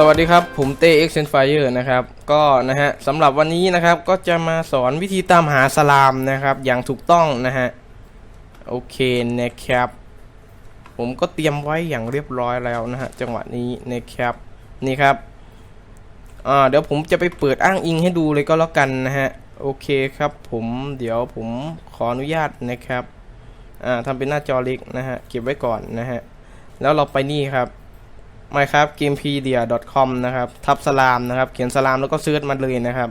สวัสดีครับ ผมเต้ X e n Fire นะครับ ก็นะฮะสำหรับวันนี้นะครับก็จะมาสอนวิธีตามหาสลามนะครับ อย่างถูกต้องนะฮะ โอเคนะครับ ผมก็เตรียมไว้อย่างเรียบร้อยแล้วนะฮะ จังหวะนี้นะครับ นี่ครับอ่าเดี๋ยวผมจะไปเปิดอ้างอิงให้ดูเลยก็แล้วกันนะฮะ โอเคครับผมเดี๋ยวผมขออนุญาตนะครับอ่าทำเป็นหน้าจอเล็กนะฮะ เก็บไว้ก่อนนะฮะ แล้วเราไปนี่ครับ minecraft gamepedia com นะครับทับสลามนะครับ เขียนสลามแล้วก็เซิร์ชมาเลยนะครับ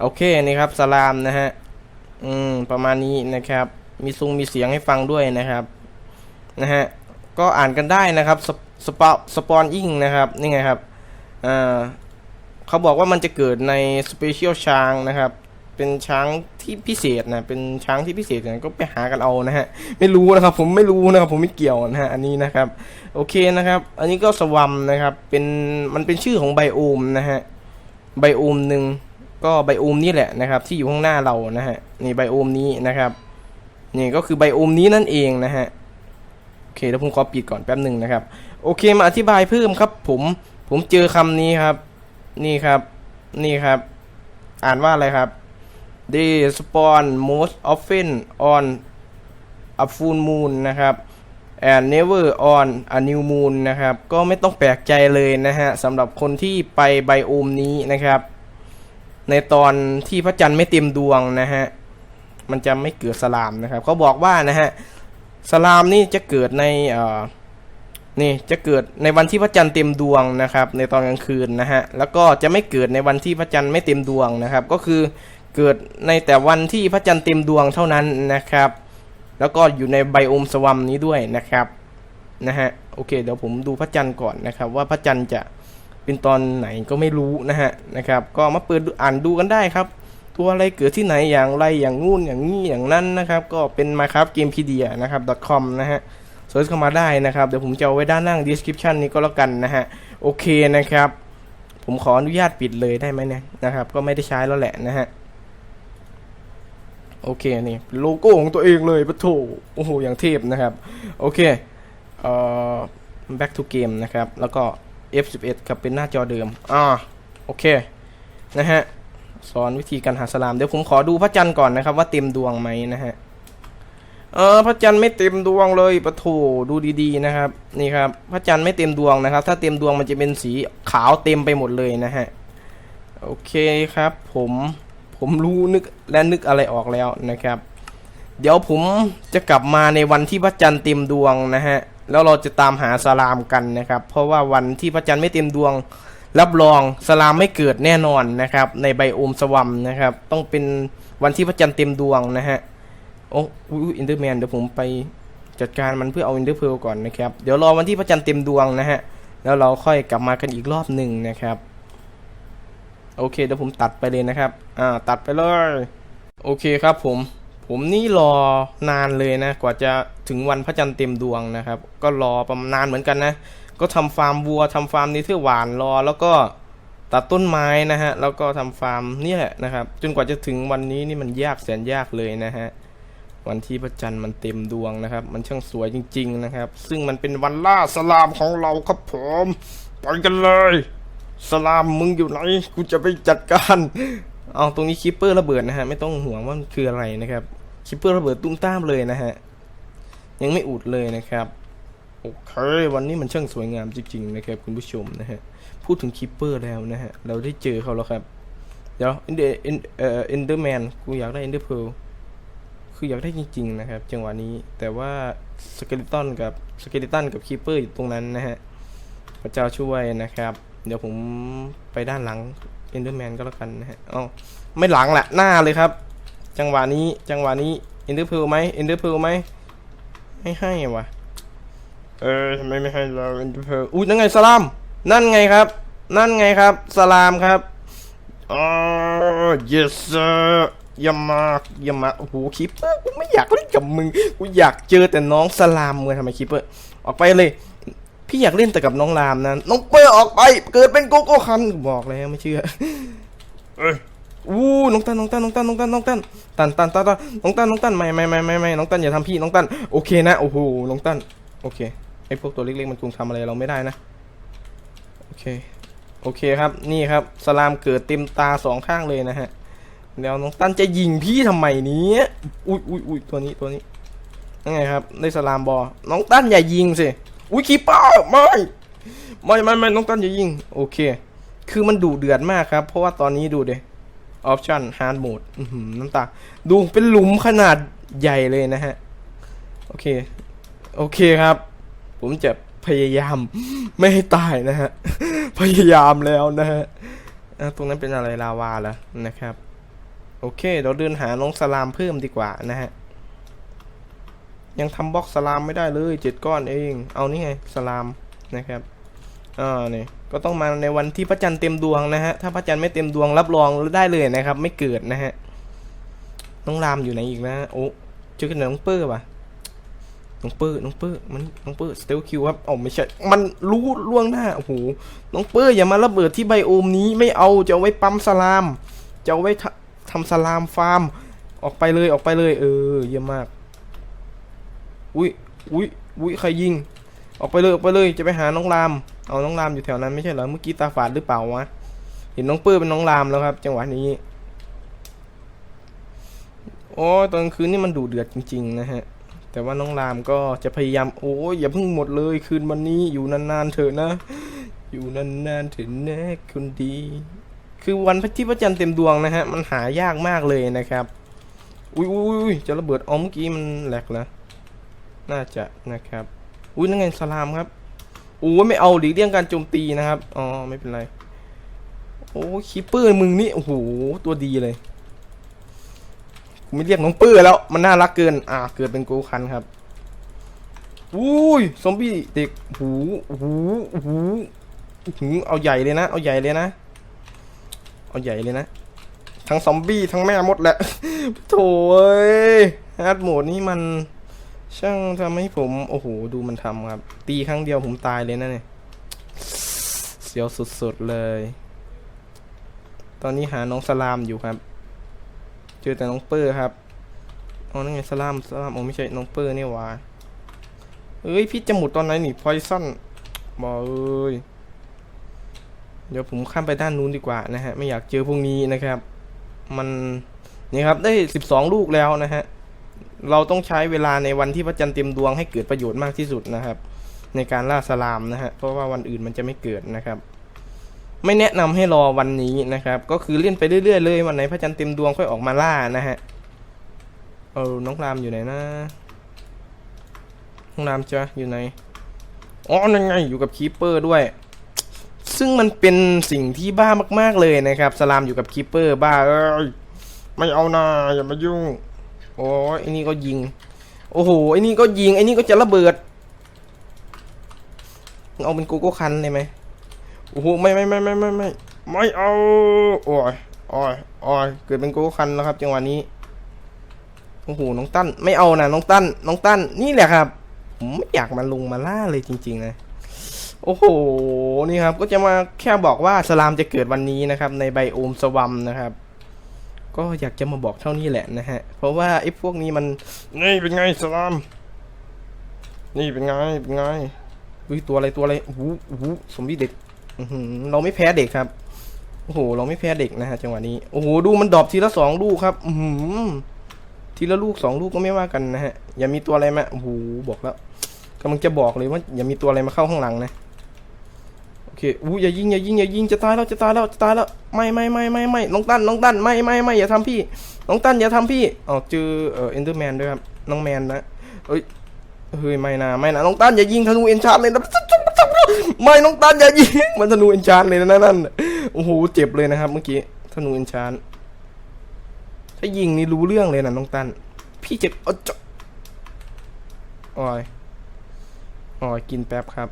โอเคนี่ครับสลามนะฮะอืมประมาณนี้นะครับ มีซุงมีเสียงให้ฟังด้วยนะครับนะฮะก็อ่านกันได้นะครับสปสปสปอนอิงนะครับนี่ไงครับอ่าเขาบอกว่ามันจะเกิดในสเปเชียลช้างนะครับ เป็นช้าง ที่พิเศษนะเป็นช้างที่พิเศษนะก็ไปหากันเอานะฮะไม่รู้นะครับผมไม่รู้นะครับผมไม่เกี่ยวนะฮะอันนี้นะครับ โอเคนะครับ อันนี้ก็สวัมนะครับเป็นมันเป็นชื่อของไบโอมนะฮะไบโอมหนึ่งก็ไบโอมนี่แหละนะครับ ที่อยู่ข้างหน้าเรานะฮะนี่ไบโอมนี้นะครับนี่ก็คือไบโอมนี้นั่นเองนะฮะโอเคแล้วผมขอปิดก่อนแป๊บหนึ่งนะครับ โอเคมาอธิบายเพิ่มครับ ผมผมเจอคำนี้ครับ นี่ครับ นี่ครับ อ่านว่าอะไรครับ they spawn most often on a full moon นะครับ and never on a new moon นะครับ ก็ไม่ต้องแปลกใจเลยนะฮะสำหรับคนที่ไปไบโอมนี้นะครับ ในตอนที่พระจันทร์ไม่เต็มดวงนะฮะ มันจะไม่เกิดสลามนะครับ เขาบอกว่านะฮะ สลามนี่จะเกิดในเอ่อนี่จะเกิดในวันที่พระจันทร์เต็มดวงนะครับ ในตอนกลางคืนนะฮะ แล้วก็จะไม่เกิดในวันที่พระจันทร์ไม่เต็มดวงนะครับ ก็คือ เกิดในแต่วันที่พระจันทร์เต็มดวงเท่านั้นนะครับ แล้วก็อยู่ในไบโอมสวัมนี้ด้วยนะครับนะฮะโอเคเดี๋ยวผมดูพระจันทร์ก่อนนะครับ ว่าพระจันทร์จะเป็นตอนไหนก็ไม่รู้นะฮะนะครับ ก็มาเปิดอ่านดูกันได้ครับ ตัวอะไรเกิดที่ไหนอย่างไรอย่างงู้นอย่างนี้อย่างนั้นนะครับ ก็เป็น Minecraft Gamepedia นะครับ .com นะฮะเซิร์ชเข้ามาได้นะครับ เดี๋ยวผมจะเอาไว้ด้านล่าง description นี้ก็แล้วกันนะฮะโอเคนะครับ ผมขออนุญาตปิดเลยได้ไหมเนี่ยนะครับ ก็ไม่ได้ใช้แล้วแหละนะฮะ โอเคนี่โลโก้ของตัวเองเลยปะโถโอ้โหอย่างเทพนะครับ โอเคเอ่อ back to game นะครับ แล้วก็ F11 ครับเป็นหน้าจอเดิม อ่า โอเค นะฮะ สอนวิธีการหาสลาม เดี๋ยวผมขอดูพระจันทร์ก่อนนะครับ ว่าเต็มดวงไหมนะฮะ เออพระจันทร์ไม่เต็มดวงเลยปะโถดูดีๆนะครับ นี่ครับ พระจันทร์ไม่เต็มดวงนะครับ ถ้าเต็มดวงมันจะเป็นสีขาวเต็มไปหมดเลยนะฮะ โอเคครับผม ผมรู้นึกและนึกอะไรออกแล้วนะครับ เดี๋ยวผมจะกลับมาในวันที่พระจันทร์เต็มดวงนะฮะแล้วเราจะตามหาสลามกันนะครับ เพราะว่าวันที่พระจันทร์ไม่เต็มดวง รับรองสลามไม่เกิดแน่นอนนะครับ ในไบโอมสวัมนะครับ ต้องเป็นวันที่พระจันทร์เต็มดวงนะฮะโอ้ยอินเตอร์แมนเดี๋ยวผมไปจัดการมันเพื่อเอาอินเตอร์เพลก่อนนะครับ เดี๋ยวรอวันที่พระจันทร์เต็มดวงนะฮะ แล้วเราค่อยกลับมากันอีกรอบหนึ่งนะครับ โอเคเดี๋ยวผมตัดไปเลยนะครับ อ่า ตัดไปเลย โอเคครับผม ผมนี่รอนานเลยนะ กว่าจะถึงวันพระจันทร์เต็มดวงนะครับ ก็รอประมาณนานเหมือนกันนะ ก็ทำฟาร์มวัวทำฟาร์มนี้เพื่อหวานรอ แล้วก็ตัดต้นไม้นะฮะ แล้วก็ทำฟาร์มเนี่ยนะครับ จนกว่าจะถึงวันนี้นี่มันยากแสนยากเลยนะฮะ วันที่พระจันทร์มันเต็มดวงนะครับ มันช่างสวยจริง ๆ นะครับ ซึ่งมันเป็นวันล่าสลามของเราครับผม ไปกันเลย สลามมึงอยู่ไหนกูจะไปจัดการ เอาตรงนี้คิปเปอร์ระเบิดนะฮะ ไม่ต้องห่วงว่ามันคืออะไรนะครับคิปเปอร์ระเบิดตุ้มตามเลยนะฮะ ยังไม่อุดเลยนะครับโอเควันนี้มันช่างสวยงามจริงๆนะครับคุณผู้ชมนะฮะพูดถึงคิปเปอร์แล้วนะฮะเราได้เจอเขาแล้วครับเดี๋ยวอินเดอ่อเอนเดอร์แมนกูอยากได้เอ็นเดอร์เพลคืออยากได้จริง ๆ นะครับ จังหวะนี้แต่ว่าสเกลิตันกับสเกลิตันกับคีเปอร์อยู่ตรงนั้นนะฮะพระเจ้าช่วยนะครับ เดี๋ยวผมไปด้านหลังเอนเดอร์แมนก็แล้วกันนะฮะอ๋อไม่หลังแหละหน้าเลยครับ จังหวะนี้จังหวะนี้เอนเดอร์เพลไหมเอนเดอร์เพลไหมไม่ให้วะเออทำไมไม่ให้เราเอนเดอร์เพลอุ้ยนั่นไงสลาม นั่นไงครับ นั่นไงครับสลามครับอ๋อ yes sir เอย่ามากเอย่ามากโอ้โหคิปเปอร์กูไม่อยากเล่นกับมึงกูอยากเจอแต่น้องสลามมึงทำไมคิปเปอร์ออกไปเลย พี่อยากเล่นแต่กับน้องรามนะน้องเปอร์ออกไป เกิดเป็นโกโก้คันบอกแล้วไม่เชื่อเอ้ยอู้น้องตันน้องตันน้องตันน้องตันน้องตันตันตันตันตันน้องตันน้องตันไม่ไม่ไม่ไม่ไม่น้องตันอย่าทำพี่น้องตันโอเคนะโอ้โหน้องตันโอเคไอพวกตัวเล็กๆมันคงทำอะไรเราไม่ได้นะโอเคโอเคครับนี่ครับสลามเกิดเต็มตาสองข้างเลยนะฮะแล้วน้องตั้นจะยิงพี่ทำไมเนี้ยอุ้ยอุ้ยอุ้ยตัวนี้ตัวนี้ยังไงครับได้สลามบอ น้องตั้นอย่ายิงสิ อุ้ยคีเปอร์ไม่ไม่ไม่ไม่น้องตั้นอย่ายิง โอเค คือมันดุเดือดมากครับ เพราะว่าตอนนี้ดูเดออปชั่นฮาร์ดโหมดน้ำตา ดูเป็นหลุมขนาดใหญ่เลยนะฮะ โอเค โอเคครับ ผมจะพยายามไม่ให้ตายนะฮะ พยายามแล้วนะฮะตรงนั้นเป็นอะไรลาวาเหรอนะครับ โอเค เราเดินหาน้องสลามเพิ่มดีกว่านะฮะ ยังทำบล็อกสลามไม่ได้เลยเจ็ดก้อนเอง เอานี่ไงสลามนะครับอ่านี่ก็ต้องมาในวันที่พระจันทร์เต็มดวงนะฮะ ถ้าพระจันทร์ไม่เต็มดวงรับรองได้เลยนะครับ ไม่เกิดนะฮะ น้องรามอยู่ไหนอีกนะ โอ้เจอกันน้องเปอร์ป่ะน้องเปอร์น้องเปอร์มัน น้องเปอร์สเตลคิวครับอ๋อไม่ใช่ มันรู้ล่วงหน้า โอ้โห น้องเปอร์อย่ามาระเบิดที่ไบโอมนี้ไม่เอา จะเอาไว้ปั๊มสลาม จะเอาไว้ทำทำสลามฟาร์ม ออกไปเลย ออกไปเลย เออ เยี่ยมมาก อุ้ยอุ้ยอุ้ยใครยิง ออกไปเลยออกไปเลยจะไปหาน้องราม เอาน้องรามอยู่แถวนั้นไม่ใช่เหรอเมื่อกี้ตาฝาดหรือเปล่าวะเห็นน้องเปอร์เป็นน้องรามแล้วครับ จังหวะนี้โอ้ยตอนคืนนี่มันดุเดือดจริง ๆ นะฮะ แต่ว่าน้องรามก็จะพยายามโอ้ยอย่าเพิ่งหมดเลยคืนวันนี้อยู่นานๆเถอะนะ อยู่นานๆเถอะนะคุณดี คือวันพระที่พระจันทร์เต็มดวงนะฮะ มันหายากมากเลยนะครับ อุ้ยอุ้ยอุ้ยจะระเบิดอ๋อเมื่อกี้มันแหลกแล้ว น่าจะนะครับ อุ้ยนั่นไงสลามครับโอ้ไม่เอาหลีกเลี่ยงการโจมตีนะครับ อ๋อ ไม่เป็นไร โอ้คีเปอร์มึงนี่โอ้โหตัวดีเลยไม่เรียกน้องปื้อแล้วมันน่ารักเกิน อ่า เกิดเป็นกูคันครับอุ้ยซอมบี้เด็กหูหูหูหูเอาใหญ่เลยนะ เอาใหญ่เลยนะ เอาใหญ่เลยนะ ทั้งซอมบี้ทั้งแม่มดแหละโถ่เอ้ยฮาร์ดโหมดนี่มัน ช่างทำให้ผม โอ้โห ดูมันทำครับ ตีครั้งเดียวผมตายเลยนะเนี่ย เสียวสุดๆเลย ตอนนี้หาน้องสลามอยู่ครับ เจอแต่น้องเปอร์ครับอ๋อนั่นไงสลามสลามโอ้ไม่ใช่น้องเปอร์นี่หว่าเอ้ย พี่จะหมุดตอนไหนนี่พอยซันบอกเอ้ย เดี๋ยวผมข้ามไปด้านนู้นดีกว่านะฮะ ไม่อยากเจอพวกนี้นะครับ มัน นี่ครับ ได้สิบสองลูกแล้วนะฮะ เราต้องใช้เวลาในวันที่พระจันทร์เต็มดวงให้เกิดประโยชน์มากที่สุดนะครับ ในการล่าสลามนะฮะเพราะว่าวันอื่นมันจะไม่เกิดนะครับ ไม่แนะนำให้รอวันนี้นะครับ ก็คือเล่นไปเรื่อยๆเลยวันไหนพระจันทร์เต็มดวงค่อยออกมาล่านะฮะเออน้องรามอยู่ไหนนะน้องรามจ้ะอยู่ไหนอ๋อนั่นไงอยู่กับคีปเปอร์ด้วย ซึ่งมันเป็นสิ่งที่บ้ามาก ๆเลยนะครับ สลามอยู่กับคีปเปอร์บ้าเอ้ยไม่เอานะอย่ามายุ่ง โอ้ยไอ้นี่ก็ยิง โอ้โหไอ้นี่ก็ยิงไอ้นี่ก็จะระเบิดเอาเป็นโกโก้คันเลยไหมโอ้โหไม่ไม่ไม่ไม่ไม่ไม่ไม่เอาโอ้ยโอ้ยโอ้ยเกิดเป็นโกโก้คันแล้วครับ จังหวะนี้โอ้โหน้องตั้นไม่เอานะน้องตั้นน้องตั้นนี่แหละครับผมไม่อยากมาลงมาล่าเลยจริง ๆ นะโอ้โหนี่ครับก็จะมาแค่บอกว่าสลามจะเกิดวันนี้นะครับ ในไบโอมสวัมนะครับ ก็อยากจะมาบอกเท่านี้แหละนะฮะ เพราะว่าไอ้พวกนี้มัน นี่เป็นไงสลาม นี่เป็นไง เป็นไงอุ้ยตัวอะไรตัวอะไรโอ้โหโอ้โหสมบีเด็กอื้อหือเราไม่แพ้เด็กครับ โอ้โห เราไม่แพ้เด็กนะฮะจังหวะนี้ โอ้โห ดูมันดรอปทีละสองลูกครับ อือหือทีละลูกสองลูกก็ไม่ว่ากันนะฮะ อย่ามีตัวอะไรมา โอ้โห บอกแล้วกำลังจะบอกเลยว่า อย่ามีตัวอะไรมาเข้าข้างหลังนะโอ เคอู้อย่ายิงอย่ายิงอย่ายิงจะตายแล้วจะตายแล้วจะตายแล้วไม่ไม่ไม่ไม่ไม่น้องตั้นน้องตั้นไม่ไม่ไม่อย่าทำพี่น้องตั้นอย่าทำพี่อ๋อเจอเอ่อเอนเดอร์แมนด้วยครับน้องแมนนะเอ้ยเฮ้ยไม่นะไม่นะน้องตั้นอย่ายิงธนูเอนชาร์เลยนะไม่น้องตั้นอย่ายิงมันธนูเอนชานเลยนะนั่นโอ้โหเจ็บเลยนะครับเมื่อกี้ธนูเอนชานถ้ายิงนี่รู้เรื่องเลยนะน้องตั้นพี่เจ็บอ๋อจะโอ้ยโอ้ยกินแป๊บครับ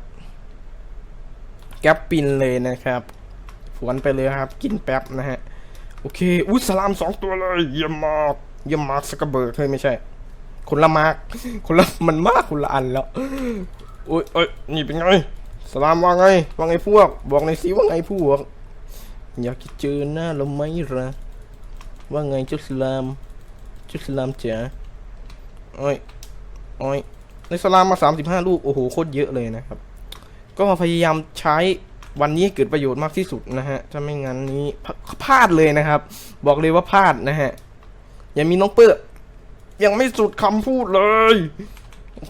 แก๊ปปินเลยนะครับฝวนไปเลยครับ กินแป๊บนะฮะ โอเค อุ้ยสลามสองตัวเลยเยี่ยมมากเยี่ยมมากสกเบิร์กเฮ้ยไม่ใช่ คนละมาก คนละมันมากคนละอันแล้วโอ้ยเอ้ยนี่เป็นไง สลามว่าไง ว่าไงพวก บอกในอยสิว่าไงพวก อยากจะเจอหน้าเราไหมล่ะว่าไงเจ้าสลามเจ้าสลามจ๋าโอ้ยโอ้ยในสลามมาสามสิบห้าลูก โอ้โหโคตรเยอะเลยนะครับ ก็พยายามใช้วันนี้เกิดประโยชน์มากที่สุดนะฮะ ถ้าไม่งั้นนี้พลาดเลยนะครับ บอกเลยว่าพลาดนะฮะ ยังมีน้องเปื้อยังไม่สุดคำพูดเลย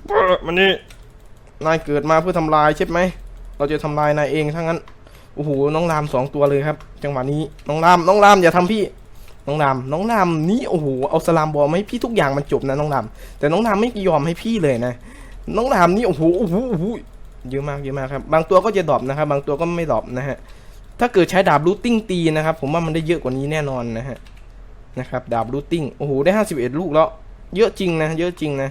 เปื้อมันนี่นายเกิดมาเพื่อทำลายใช่ไหม เราจะทำลายนายเองทั้งนั้น โอ้โห น้องรามสองตัวเลยครับ จังหวะนี้ น้องราม น้องรามอย่าทำพี่ น้องราม น้องรามนี่โอ้โห เอาสลามบอลให้พี่ทุกอย่างมันจบนะน้องราม แต่น้องรามไม่ยอมให้พี่เลยนะ น้องรามนี่โอ้โห โอ้โหโอ้โห เยอะมากเยอะมากครับ บางตัวก็จะดรอปนะครับ บางตัวก็ไม่ดรอปนะฮะ ถ้าเกิดใช้ดาบรูทติ้งตีนะครับ ผมว่ามันได้เยอะกว่านี้แน่นอนนะฮะ นะครับ ดาบรูทติ้ง โอ้โห ได้ห้าสิบเอ็ดลูกแล้ว เยอะจริงนะ เยอะจริงนะ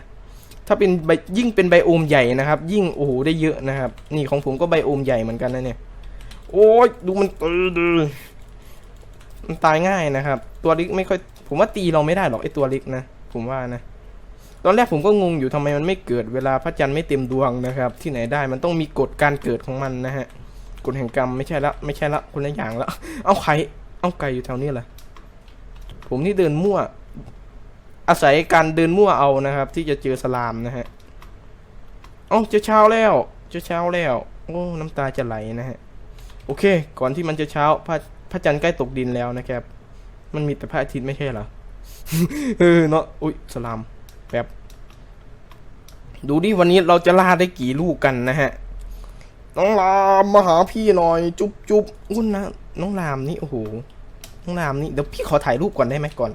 ถ้าเป็นใบยิ่งเป็นไบโอมใหญ่นะครับ ยิ่ง โอ้โห ได้เยอะนะครับ นี่ของผมก็ไบโอมใหญ่เหมือนกันนะเนี่ย โอ้ย ดูมันตีดิมันตายง่ายนะครับ ตัวเล็กไม่ค่อย ผมว่าตีเราไม่ได้หรอกไอตัวเล็กนะ ผมว่านะ ตอนแรกผมก็งงอยู่ทำไมมันไม่เกิดเวลาพระจันทร์ไม่เต็มดวงนะครับ ที่ไหนได้มันต้องมีกฎการเกิดของมันนะฮะกฎแห่งกรรมไม่ใช่ละไม่ใช่ละคนละอย่างละเอาไข่เอาไก่อยู่แถวนี้แหละผมนี่เดินมั่ว อาศัยการเดินมั่วเอานะครับ ที่จะเจอสลามนะฮะเอาเจะเช้าแล้วเจะเช้าแล้ว โอ้น้ำตาจะไหลนะฮะโอเค ก่อนที่มันจะเช้าพระพระจันทร์ใกล้ตกดินแล้วนะครับ มันมีแต่พระอาทิตย์ไม่ใช่เหรอเออเนาะอุ้ยสลามแป๊บ ดูดิวันนี้เราจะล่าได้กี่ลูกกันนะฮะ น้องรามมาหาพี่หน่อย จุ๊บจุ๊บอุ้นนะน้องรามนี่โอ้โหน้องรามนี่เดี๋ยวพี่ขอถ่ายรูปก่อนได้ไหมก่อน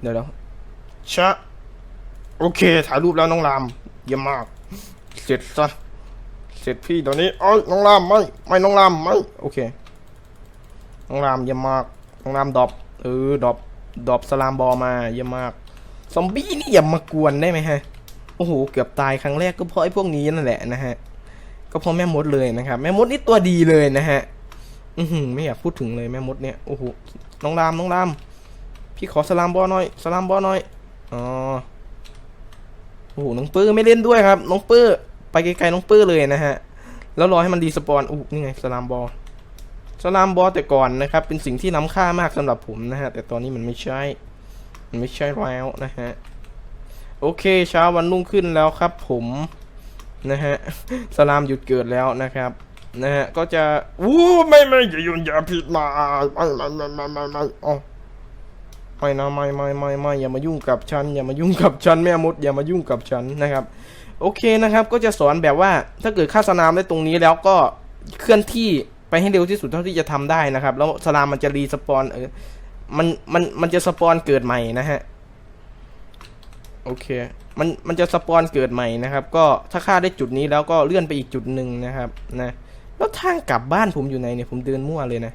เดี๋ยวเดี๋ยวชะโอเค ถ่ายรูปแล้วน้องรามเยี่ยมมาก เสร็จซะเสร็จพี่เดี๋ยวนี้เอ้ยน้องรามไม่ไม่น้องรามไม่โอเค น้องรามเยี่ยมมากน้องรามดอปเออดอปดอปสลามบอมาเยี่ยมมาก ซอมบี้นี่อย่ามากวนได้ไหมฮะ โอ้โหเกือบตายครั้งแรกก็เพราะไอ้พวกนี้นั่นแหละนะฮะก็เพราะแม่มดเลยนะครับแม่มดนี่ตัวดีเลยนะฮะอือหือไม่อยากพูดถึงเลยแม่มดเนี่ยโอ้โหน้องรามน้องรามพี่ขอสลามบอหน่อยสลามบอหน่อยอ๋อโอ้โหน้องปื้อไม่เล่นด้วยครับน้องปื้อไปไกลๆน้องปื้อเลยนะฮะแล้วรอให้มันดีสปอนอู้นี่ไงสลามบอสลามบอแต่ก่อนนะครับ เป็นสิ่งที่ล้ำค่ามากสำหรับผมนะฮะแต่ตอนนี้มันไม่ใช่ มันไม่ใช่แล้วนะฮะ โอเคเช้าวันรุ่งขึ้นแล้วครับผมนะฮะสลามหยุดเกิดแล้วนะครับนะฮะก็จะอู้ไม่ไม่อย่าโยนอย่าผิดมาไม่ไม่ไม่ไม่ไม่ไม่อ๋อไม่นะไม่ไม่ไม่ไม่อย่ามายุ่งกับฉันอย่ามายุ่งกับฉันแม่มดอย่ามายุ่งกับฉันนะครับ โอเคนะครับ ก็จะสอนแบบว่าถ้าเกิดฆ่าสลามได้ตรงนี้แล้วก็เคลื่อนที่ไปให้เร็วที่สุดเท่าที่จะทำได้นะครับ แล้วสลามมันจะรีสปอนเออมันมันมันจะสปอนเกิดใหม่นะฮะ โอเค มันมันจะสปอนเกิดใหม่นะครับ ก็ถ้าฆ่าได้จุดนี้แล้วก็เลื่อนไปอีกจุดหนึ่งนะครับนะแล้วทางกลับบ้านผมอยู่ไหนเนี่ยผมเดินมั่วเลยนะ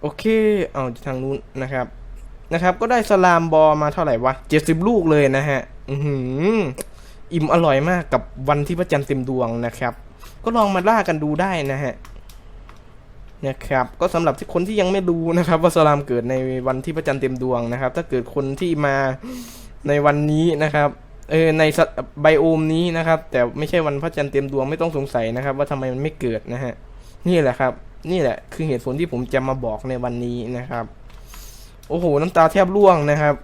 โอเค เอาทางนู้นนะครับนะครับ ก็ได้สลามบอมาเท่าไหร่วะเจ็ดสิบลูกเลยนะฮะ อือหืออิ่มอร่อยมากกับวันที่พระจันทร์เต็มดวงนะครับ ก็ลองมาล่ากันดูได้นะฮะนะครับ ก็สำหรับที่คนที่ยังไม่รู้นะครับ ว่าสลามเกิดในวันที่พระจันทร์เต็มดวงนะครับ ถ้าเกิดคนที่มา ในวันนี้นะครับเออในสไบโอมนี้นะครับ แต่ไม่ใช่วันพระจันทร์เต็มดวงไม่ต้องสงสัยนะครับ ว่าทำไมมันไม่เกิดนะฮะนี่แหละครับ นี่แหละคือเหตุผลที่ผมจะมาบอกในวันนี้นะครับ โอ้โหน้ำตาแทบร่วงนะครับ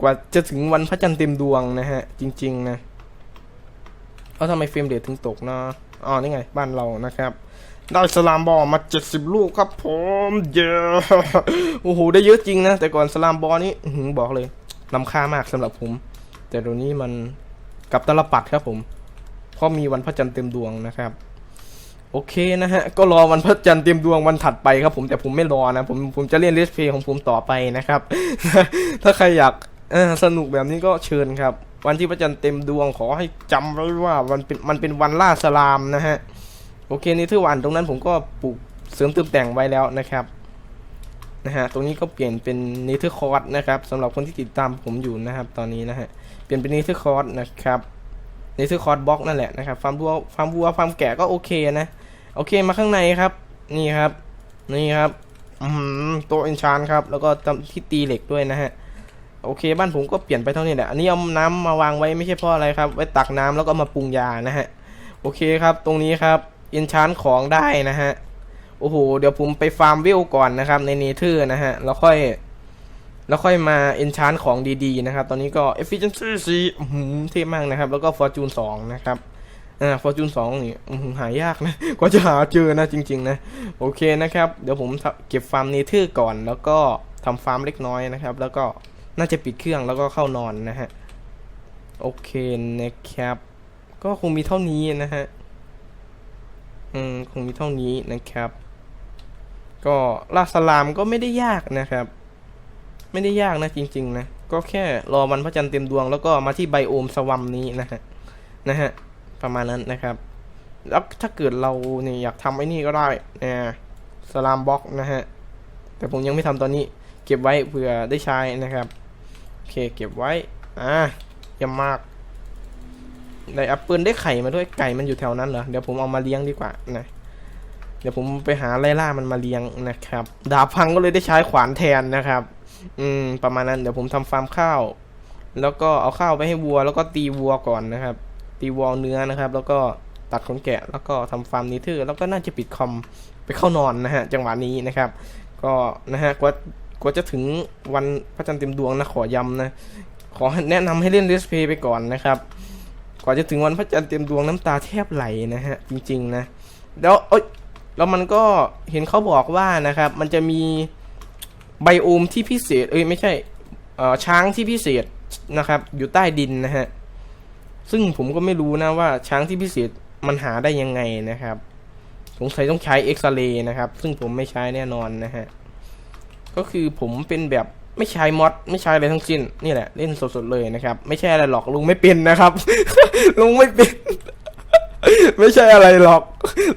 กว่าจะถึงวันพระจันทร์เต็มดวงนะฮะ จริง ๆ นะแล้วทำไมเฟรมเรทถึงตกเนาะอ๋อนี่ไง บ้านเรานะครับได้สลามบอลมาเจ็ดสิบลูกครับผมเยอะโอ้โหได้เยอะจริงนะแต่ก่อนสลามบอลนี่อื้อหือบอกเลย ล้ำค่ามากสำหรับผม แต่เดี๋ยวนี้มันกับตลปัดครับผมเพราะมีวันพระจันทร์เต็มดวงนะครับ โอเคนะฮะ ก็รอวันพระจันทร์เต็มดวงวันถัดไปครับผมแต่ผมไม่รอนะผมผมจะเล่นเลสเพย์ของผมต่อไปนะครับ ถ้าใครอยากสนุกแบบนี้ก็เชิญครับ วันที่พระจันทร์เต็มดวงขอให้จำไว้ว่ามันเป็นมันเป็นวันล่าสลามนะฮะโอเคนี่ทือวันตรงนั้นผมก็ปลูกเสริมเติมแต่งไว้แล้วนะครับ นะฮะตรงนี้ก็เปลี่ยนเป็นเนเธอร์คอร์สนะครับสำหรับคนที่ติดตามผมอยู่นะครับ ตอนนี้นะฮะเปลี่ยนเป็นเนเธอร์คอร์สนะครับเนเธอร์คอร์สบล็อกนั่นแหละนะครับฟาร์มวัวฟาร์มวัวฟาร์มแกะก็โอเคนะโอเคมาข้างในครับนี่ครับ นี่ครับอืมโต๊ะเอนชานครับ แล้วก็ที่ตีเหล็กด้วยนะฮะโอเค บ้านผมก็เปลี่ยนไปเท่านี้แหละอันนี้เอาน้ำมาวางไว้ไม่ใช่เพราะอะไรครับ ไว้ตักน้ำแล้วก็มาปรุงยานะฮะโอเคครับ ตรงนี้ครับอินชานของได้นะฮะ โอ้โห เดี๋ยวผมไปฟาร์มวิวก่อนนะครับ ในเนเธอร์นะฮะ แล้วค่อย แล้วค่อยมาอินชานของดีๆนะครับ ตอนนี้ก็ efficiency 4อื้อหือเท่มากนะครับ แล้วก็ fortune 2นะครับอ่าฟอร์จูนสองนี่หายากนะกว่าจะหาเจอนะจริง ๆ นะ โอเคนะครับ เดี๋ยวผมเก็บฟาร์มเนเธอร์ก่อน แล้วก็ทำฟาร์มเล็กน้อยนะครับ แล้วก็น่าจะปิดเครื่องแล้วก็เข้านอนนะฮะ โอเคนะครับ ก็คงมีเท่านี้นะฮะ อืม คงมีเท่านี้นะครับ ก็ล่าสลามก็ไม่ได้ยากนะครับ ไม่ได้ยากนะจริง ๆ นะ ก็แค่รอวันพระจันทร์เต็มดวง แล้วก็มาที่ไบโอมสวัมนี้นะฮะนะฮะประมาณนั้นนะครับ แล้วถ้าเกิดเราเนี่ยอยากทำไอ้นี่ก็ได้นะสลามบล็อกนะฮะแต่ผมยังไม่ทำตอนนี้ เก็บไว้เผื่อได้ใช้นะครับโอเคเก็บไว้อ่าเยำมากได้อปเปิลได้ไข่มาด้วยไก่มันอยู่แถวนั้นเหรอเดี๋ยวผมเอามาเลี้ยงดีกว่านะ เดี๋ยวผมไปหาไล่ล่ามันมาเลี้ยงนะครับ ดาบพังก็เลยได้ใช้ขวานแทนนะครับ อืม ประมาณนั้นเดี๋ยวผมทำฟาร์มข้าว แล้วก็เอาข้าวไปให้วัว แล้วก็ตีวัวก่อนนะครับ ตีวัวเนื้อนะครับ แล้วก็ตัดขนแกะ แล้วก็ทำฟาร์มนิเทอร์แล้วก็น่าจะปิดคอมไปเข้านอนนะฮะ จังหวะนี้นะครับ ก็นะฮะกว่ากว่าจะถึงวันพระจันทร์เต็มดวงนะขอย้ำนะ ขอแนะนำให้เล่นเลสเพย์ไปก่อนนะครับกว่าจะถึงวันพระจันทร์เต็มดวงน้ำตาแทบไหลนะฮะ จริงๆนะ แล้วเอ้ย แล้วมันก็เห็นเขาบอกว่านะครับ มันจะมีไบโอมที่พิเศษ เอ้ยไม่ใช่ช้างที่พิเศษนะครับ อยู่ใต้ดินนะฮะ ซึ่งผมก็ไม่รู้นะว่าช้างที่พิเศษมันหาได้ยังไงนะครับ สงสัยต้องใช้เอ็กซเรย์นะครับ ซึ่งผมไม่ใช้แน่นอนนะฮะ ก็คือผมเป็นแบบไม่ใช้มอดไม่ใช้อะไรทั้งสิ้น นี่แหละเล่นสดๆเลยนะครับ ไม่ใช่อะไรหรอกลุงไม่เป็นนะครับ ลุงไม่เป็น ไม่ใช่อะไรหรอก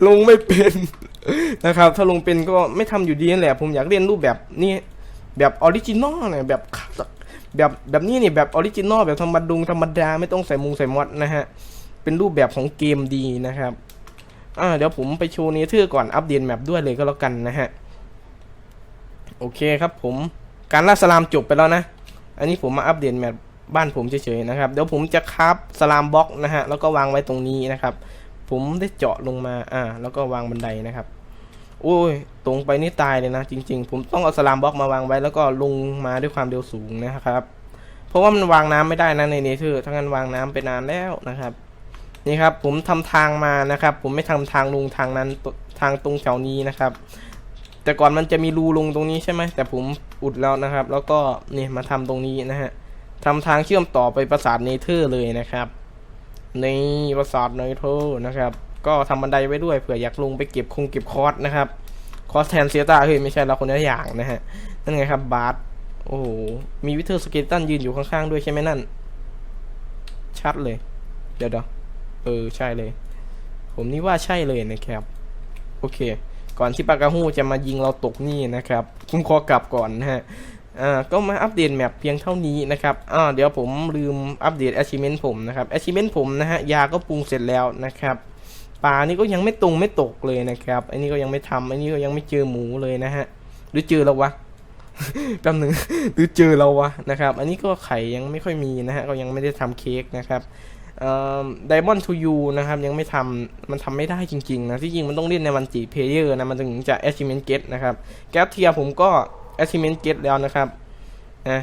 ลุงไม่เป็น นะครับ ถ้าลงเป็นก็ไม่ทำอยู่ดีนั่นแหละ ผมอยากเล่นรูปแบบนี้แบบออริจินอลเนี่ยแบบแบบแบบนี้นี่แบบออริจินอลแบบธรรมดุงธรรมดาไม่ต้องใส่มุงใส่มอดนะฮะ เป็นรูปแบบของเกมดีนะครับอ่าเดี๋ยวผมไปโชว์เนเธอร์ก่อนอัปเดตแมปด้วยเลยก็แล้วกันนะฮะ โอเคครับผมการล่าสลามจบไปแล้วนะ อันนี้ผมมาอัปเดตแมปบ้านผมเฉยๆนะครับ เดี๋ยวผมจะคราฟสลามบล็อกนะฮะ แล้วก็วางไว้ตรงนี้นะครับ ผมได้เจาะลงมาอ่า แล้วก็วางบันไดนะครับ โอ้ย ตรงไปนี่ตายเลยนะ จริง ๆ ผมต้องเอาสลามบล็อกมาวางไว้แล้วก็ลงมาด้วยความเร็วสูงนะครับ เพราะว่ามันวางน้ำไม่ได้นะในเนเธอร์ถ้างั้นวางน้ำไปนานแล้วนะครับ นี่ครับ ผมทำทางมานะครับ ผมไม่ทำทางลงทางนั้นทางตรงแถวนี้นะครับ แต่ก่อนมันจะมีรูลงตรงนี้ใช่ไหมแต่ผมอุดแล้วนะครับ แล้วก็นี่มาทำตรงนี้นะฮะทำทางเชื่อมต่อไปปราสาทเนเธอร์เลยนะครับในปราสาทเนเธอร์นะครับ ก็ทำบันไดไว้ด้วยเผื่ออยากลงไปเก็บคงเก็บคอร์สนะครับคอร์สแทนเซียตาเฮ้ยไม่ใช่เราคนละอย่างนะฮะนั่นไงครับบาร์สโอ้โหมีวิเทอร์สเกลตันยืนอยู่ข้างๆด้วยใช่ไหมนั่น ชัดเลย เดี๋ยวเดี๋ยวเออใช่เลย ผมนี่ว่าใช่เลยนะครับ โอเค ก่อนที่ปากาฮูจะมายิงเราตกนี่นะครับผมขอกลับก่อนนะฮะอ่าก็มาอัปเดตแมปเพียงเท่านี้นะครับอ่าเดี๋ยวผมลืมอัปเดต achievement ผมนะครับ achievement ผมนะฮะยาก็ปรุงเสร็จแล้วนะครับ ปลานี่ก็ยังไม่ตรงไม่ตกเลยนะครับ อันนี้ก็ยังไม่ทำอันนี้ก็ยังไม่เจอหมูเลยนะฮะ หรือเจอแล้ววะแป๊บหนึงหรือเจอเราวะนะครับ อันนี้ก็ไข่ยังไม่ค่อยมีนะฮะ ก็ยังไม่ได้ทำเค้กนะครับไดมอนด์ทูยูนะครับ ยังไม่ทำมันทำไม่ได้จริงๆนะ ที่จริงมันต้องเล่นในวันจีเพเยอร์นะ มันถึงจะ achievement get นะครับ แก๊ปเทียผมก็ achievement get แล้วนะครับ นะ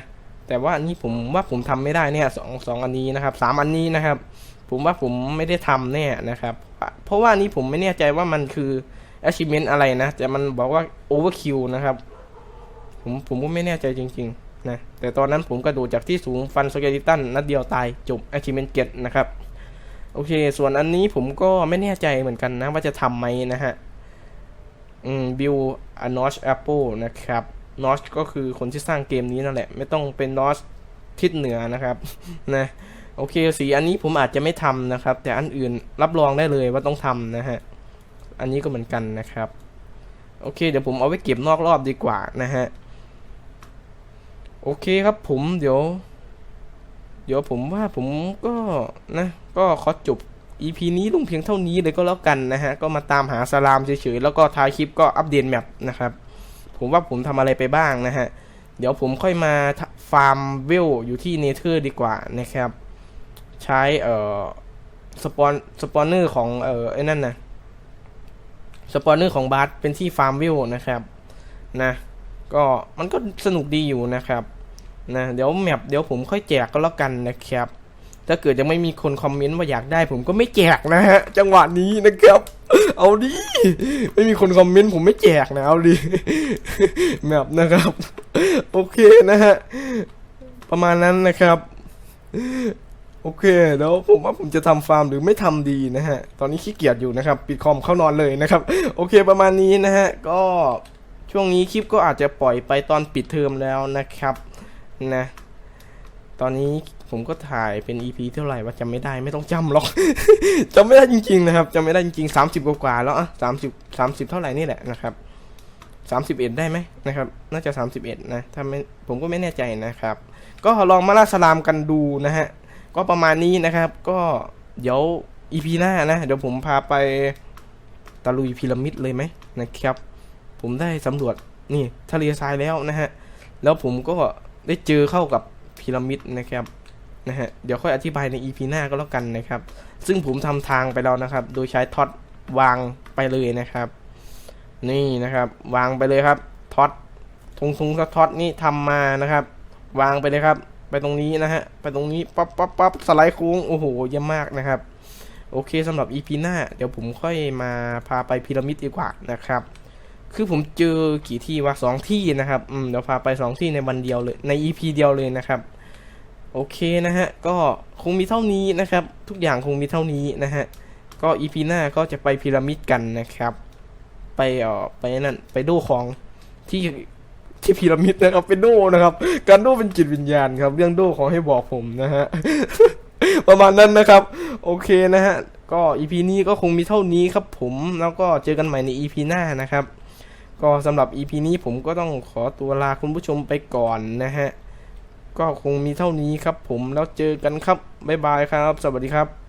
แต่ว่าอันนี้ผมว่าผมทำไม่ได้เนี่ยสองสองอันนี้นะครับสามอันนี้นะครับ ผมว่าผมไม่ได้ทำแน่นะครับ เพราะว่านี้ผมไม่แน่ใจว่ามันคือ achievement อะไรนะ แต่มันบอกว่า overkill นะครับ ผมผมก็ไม่แน่ใจจริง ๆ นะ แต่ตอนนั้นผมกระโดดจากที่สูงฟันสเกลิตันนัดเดียวตายจบ achievement get นะครับ โอเค ส่วนอันนี้ผมก็ไม่แน่ใจเหมือนกันนะ ว่าจะทำไหมนะฮะ อืมบิลอ n นอชแอปเปิลนะครับ นอชก็คือคนที่สร้างเกมนี้นั่นแหละ ไม่ต้องเป็นนอชทิศเหนือนะครับนะโอเคสีอันนี้ผมอาจจะไม่ทำนะครับ แต่อันอื่นรับรองได้เลยว่าต้องทำนะฮะอันนี้ก็เหมือนกันนะครับ โอเค เดี๋ยวผมเอาไว้เก็บนอกรอบดีกว่านะฮะโอเคครับผมเดี๋ยว เดี๋ยวผมว่าผมก็นะ ก็ขอจบ EP นี้ลงเพียงเท่านี้เลยก็แล้วกันนะฮะ ก็มาตามหาสลามเฉยๆ แล้วก็ท้ายคลิปก็อัปเดตแมปนะครับ ผมว่าผมทำอะไรไปบ้างนะฮะ เดี๋ยวผมค่อยมาฟาร์มเวลอยู่ที่เนเธอร์ดีกว่านะครับ ใช้เอ่อสปอนสปอนเนอร์ของเอ่อไอ้นั่นนะสปอนเนอร์ของบาร์เป็นที่ฟาร์มเวลนะครับนะก็มันก็สนุกดีอยู่นะครับนะเดี๋ยวแมปเดี๋ยวผมค่อยแจกก็แล้วกันนะครับ ถ้าเกิดยังไม่มีคนคอมเมนต์ว่าอยากได้ ผมก็ไม่แจกนะฮะ จังหวะนี้นะครับ เอาดิไม่มีคนคอมเมนต์ผมไม่แจกนะเอาดิแบบนะครับ โอเคนะฮะประมาณนั้นนะครับ โอเคแล้วผมว่าผมจะทำฟาร์มหรือไม่ทำดีนะฮะ ตอนนี้ขี้เกียจอยู่นะครับ ปิดคอมเข้านอนเลยนะครับ โอเคประมาณนี้นะฮะ ก็ช่วงนี้คลิปก็อาจจะปล่อยไปตอนปิดเทอมแล้วนะครับนะ ตอนนี้ ผมก็ถ่ายเป็น EP เท่าไหร่ว่าจำไม่ได้ไม่ต้องจำหรอก จำไม่ได้จริงๆนะครับจำไม่ได้จริงๆสามสิบกว่าแล้วอะสามสิบสามสิบเท่าไหร่นี่แหละนะครับสามสิบเอ็ดได้ไหมนะครับ น่าจะสามสิบเอ็ดนะถ้าไม่ผมก็ไม่แน่ใจนะครับ ก็ลองมาล่าสลามกันดูนะฮะก็ประมาณนี้นะครับ ก็เดี๋ยว EP หน้านะเดี๋ยวผมพาไปตะลุยพีระมิดเลยไหมนะครับ ผมได้สำรวจนี่ทะเลทรายแล้วนะฮะแล้วผมก็ได้เจอเข้ากับพีระมิดนะครับ นะฮะเดี๋ยวค่อยอธิบายใน EP หน้าก็แล้วกันนะครับ ซึ่งผมทำทางไปแล้วนะครับ โดยใช้ท็อตวางไปเลยนะครับ นี่นะครับ วางไปเลยครับท็อตทงทงท็อตนี่ทำมานะครับ วางไปเลยครับ ไปตรงนี้นะฮะไปตรงนี้ปั๊บปั๊บปั๊บสไลด์โค้งโอ้โหเยี่ยมมากนะครับ โอเคสำหรับ EP หน้า เดี๋ยวผมค่อยมาพาไปพีระมิดดีกว่านะครับคือผมเจอกี่ที่วะสองที่นะครับ อืม เดี๋ยวพาไปสองที่ในวันเดียวเลย ใน EP เดียวเลยนะครับ โอเคนะฮะ ก็คงมีเท่านี้นะครับ ทุกอย่างคงมีเท่านี้นะฮะ ก็ EP หน้าก็จะไปพีระมิดกันนะครับ ไปเอ่อไปนั่นไปดูของที่ที่พีระมิดนะครับเป็นโดนะครับ การโดเป็นจิตวิญญาณครับ เรื่องโดขอให้บอกผมนะฮะ ประมาณนั้นนะครับ โอเคนะฮะ ก็ EP นี้ก็คงมีเท่านี้ครับผมแล้วก็เจอกันใหม่ใน EP หน้านะครับ ก็สำหรับ EP นี้ผมก็ต้องขอตัวลาคุณผู้ชมไปก่อนนะฮะ ก็คงมีเท่านี้ครับผมแล้วเจอกันครับบ๊ายบายครับ สวัสดีครับ